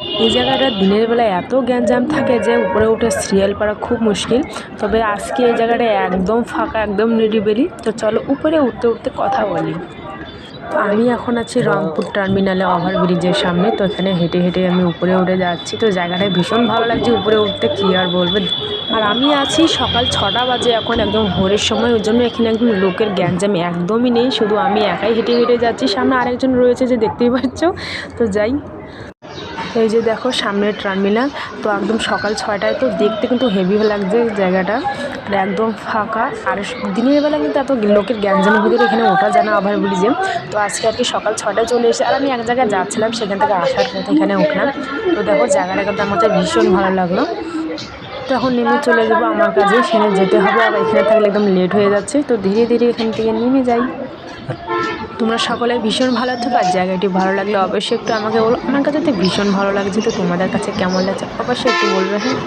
এই জায়গাটা দিনের বেলায় এত গ্যাঞ্জাম থাকে যে উপরে উঠে সিরিয়াল করা খুব মুশকিল। তবে আজকে এই জায়গাটা একদম ফাঁকা, একদম নিরিবিলি। তো চলো উপরে উঠতে উঠতে কথা বলি। তো আমি এখন আছি রংপুর টার্মিনালে ওভারব্রিজের সামনে। তো এখানে হেঁটে হেঁটে আমি উপরে উঠে যাচ্ছি। তো জায়গাটায় ভীষণ ভালো লাগছে উপরে উঠতে, কী আর বলবে? আর আমি আছি সকাল ছটা বাজে এখন, একদম ভোরের সময়। ওই জন্য এখানে একদম লোকের গ্যাঞ্জাম একদমই নেই। শুধু আমি একাই হেঁটে হেঁটে যাচ্ছি। সামনে আরেকজন রয়েছে যে দেখতেই পাচ্ছ। তো যাই। এই যে দেখো সামনের টার্মিনাল তো একদম সকাল ছয়টায়, তো দেখতে কিন্তু হেভি লাগছে জায়গাটা। আর একদম ফাঁকা, আর দিনের বেলা কিন্তু এত লোকের গ্যাঞ্জামের ভিতরে এখানে ওঠা যায় না ওভার ব্রিজে তো আজকে আর কি সকাল ছটায় চলে এসে, আর আমি এক জায়গায় যাচ্ছিলাম, সেখান থেকে আসার পথে এখানে উঠলাম। তো দেখো জায়গাটা কিন্তু আমার ভীষণ ভালো লাগল। তো এখন নেমে চলে যাব আমার কাজে, সেখানে যেতে হবে আর এখানে থাকলে একদম লেট হয়ে যাচ্ছে। তো ধীরে ধীরে এখান থেকে নেমে যাই। তোমরা সকলে ভীষণ ভালো থাকো। আর জায়গাটি ভালো লাগলে অবশ্যই একটু আমাকে বলো। আমার কাছে তো ভীষণ ভালো লাগছে তো তোমাদের কাছে কেমন লাগছে? অবশ্যই একটু বলবে হ্যাঁ?